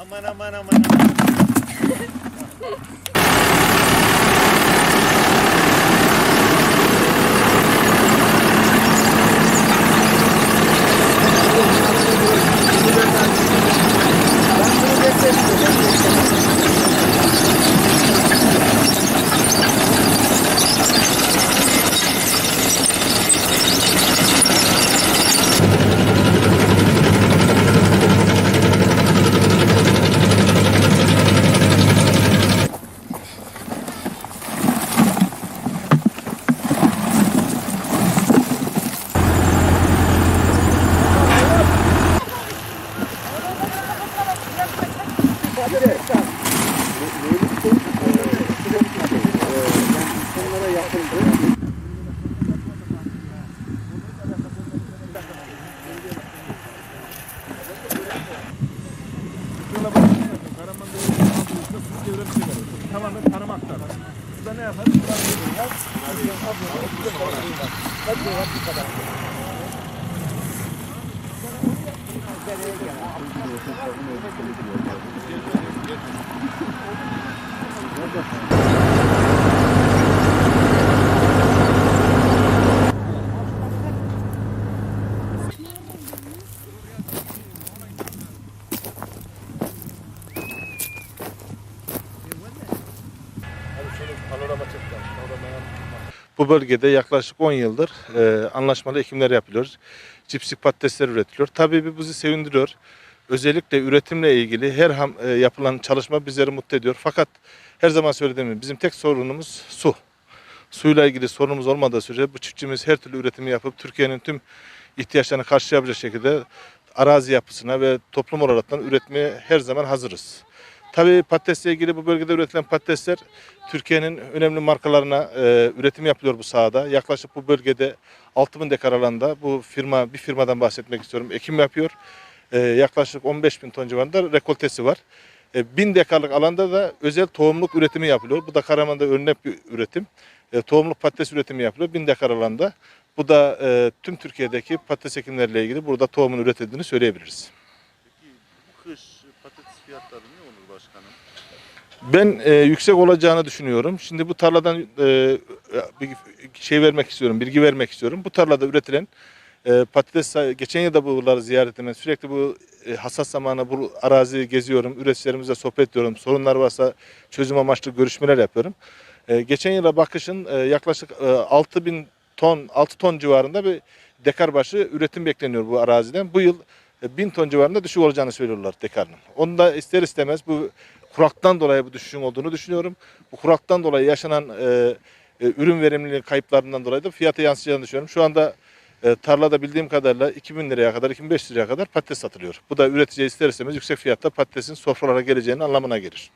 Aman aman aman. Tamamen tanımaktan. Burada ne yaparız? Bu bölgede yaklaşık 10 yıldır e, anlaşmalı ekimler yapılıyor. Cipsik patatesler üretiliyor. Tabii bu bizi sevindiriyor. Özellikle üretimle ilgili her ham, e, yapılan çalışma bizleri mutlu ediyor. Fakat her zaman söylediğim gibi bizim tek sorunumuz su. Suyla ilgili sorunumuz olmadığı sürece bu çiftçimiz her türlü üretimi yapıp Türkiye'nin tüm ihtiyaçlarını karşılayabilecek şekilde arazi yapısına ve toplum olaraktan üretmeye her zaman hazırız. Tabii patatesle ilgili bu bölgede üretilen patatesler Türkiye'nin önemli markalarına e, üretim yapılıyor bu sahada. Yaklaşık bu bölgede 6000 dekar alanda bu firma bir firmadan bahsetmek istiyorum. Ekim yapıyor. E, yaklaşık 15 bin ton civarında rekoltesi var. E, 1000 dekarlık alanda da özel tohumluk üretimi yapılıyor. Bu da Karaman'da örnek bir üretim. E, tohumluk patates üretimi yapılıyor 1000 dekar alanda. Bu da e, tüm Türkiye'deki patates ekimleriyle ilgili burada tohumun üretildiğini söyleyebiliriz. Peki bu kış patates fiyatları ne olur başkanım? Ben e, yüksek olacağını düşünüyorum. Şimdi bu tarladan e, bir şey vermek istiyorum, bilgi vermek istiyorum. Bu tarlada üretilen e, patates, geçen yılda buraları ziyaret ettim. Sürekli bu e, hasat zamanı bu araziyi geziyorum, üreticilerimizle sohbet ediyorum. Sorunlar varsa çözüm amaçlı görüşmeler yapıyorum. E, geçen yıla bakışın e, yaklaşık e, 6 bin ton, 6 ton civarında bir dekar başı üretim bekleniyor bu araziden. Bu yıl 1000 ton civarında düşük olacağını söylüyorlar dekarının. Onu da ister istemez bu kuraktan dolayı bu düşüşün olduğunu düşünüyorum. Bu kuraktan dolayı yaşanan e, e, ürün verimliliği kayıplarından dolayı da fiyata yansıyacağını düşünüyorum. Şu anda e, tarlada bildiğim kadarıyla 2000 liraya kadar 2500 liraya kadar patates satılıyor. Bu da üreticiye ister istemez yüksek fiyatta patatesin sofralara geleceğinin anlamına gelir.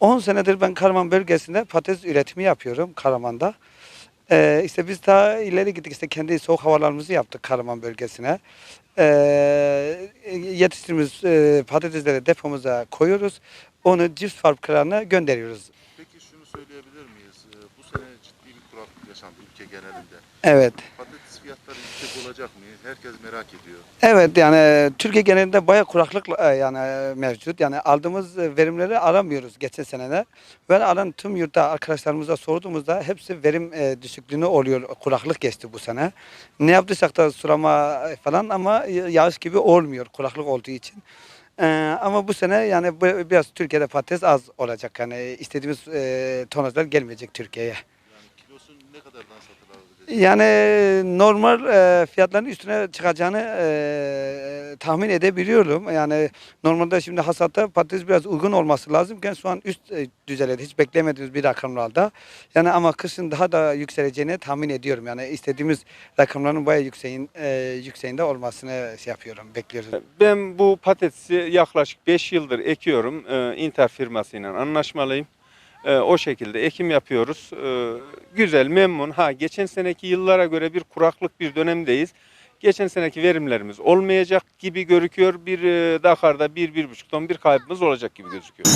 10 senedir ben Karaman bölgesinde patates üretimi yapıyorum Karaman'da. Ee, işte biz daha ileri gittik işte kendi soğuk havalarımızı yaptık Karaman bölgesine. Ee, yetiştirdiğimiz e, patatesleri depomuza koyuyoruz. Onu cips fabrikalarına gönderiyoruz. Peki şunu söyleyebilir miyiz? Ee, Bu sene ciddi bir kuraklık yaşandı ülke genelinde. Evet. Patates fiyatları yüksek olacak mı? Herkes merak ediyor. Evet yani Türkiye genelinde bayağı kuraklık e, yani mevcut. Yani aldığımız verimleri alamıyoruz geçen senede. Ve alan tüm yurtta arkadaşlarımıza sorduğumuzda hepsi verim e, düşüklüğünü oluyor. Kuraklık geçti bu sene. Ne yaptıysak da sulama falan ama yağış gibi olmuyor kuraklık olduğu için. Ee, ama bu sene yani biraz Türkiye'de patates az olacak. Yani istediğimiz e, tonajlar gelmeyecek Türkiye'ye. Yani kilosu ne kadardan satılabilir? Yani normal e, fiyatların üstüne çıkacağını e, tahmin edebiliyorum. Yani normalde şimdi hasatta patates biraz uygun olması lazımken şu an üst e, düzeylerde hiç beklemediğimiz bir rakamlarda. Yani ama kışın daha da yükseleceğini tahmin ediyorum. Yani istediğimiz rakamların bayağı yükseğin, e, yükseğinde olmasını şey yapıyorum, bekliyoruz. Ben bu patatesi yaklaşık 5 yıldır ekiyorum. Ee, Inter firmasıyla anlaşmalıyım. Ee, o şekilde ekim yapıyoruz. Ee, güzel, memnun. Ha geçen seneki yıllara göre bir kuraklık bir dönemdeyiz. Geçen seneki verimlerimiz olmayacak gibi gözüküyor. Bir e, Dakar'da 1-1,5 ton bir kaybımız olacak gibi gözüküyor.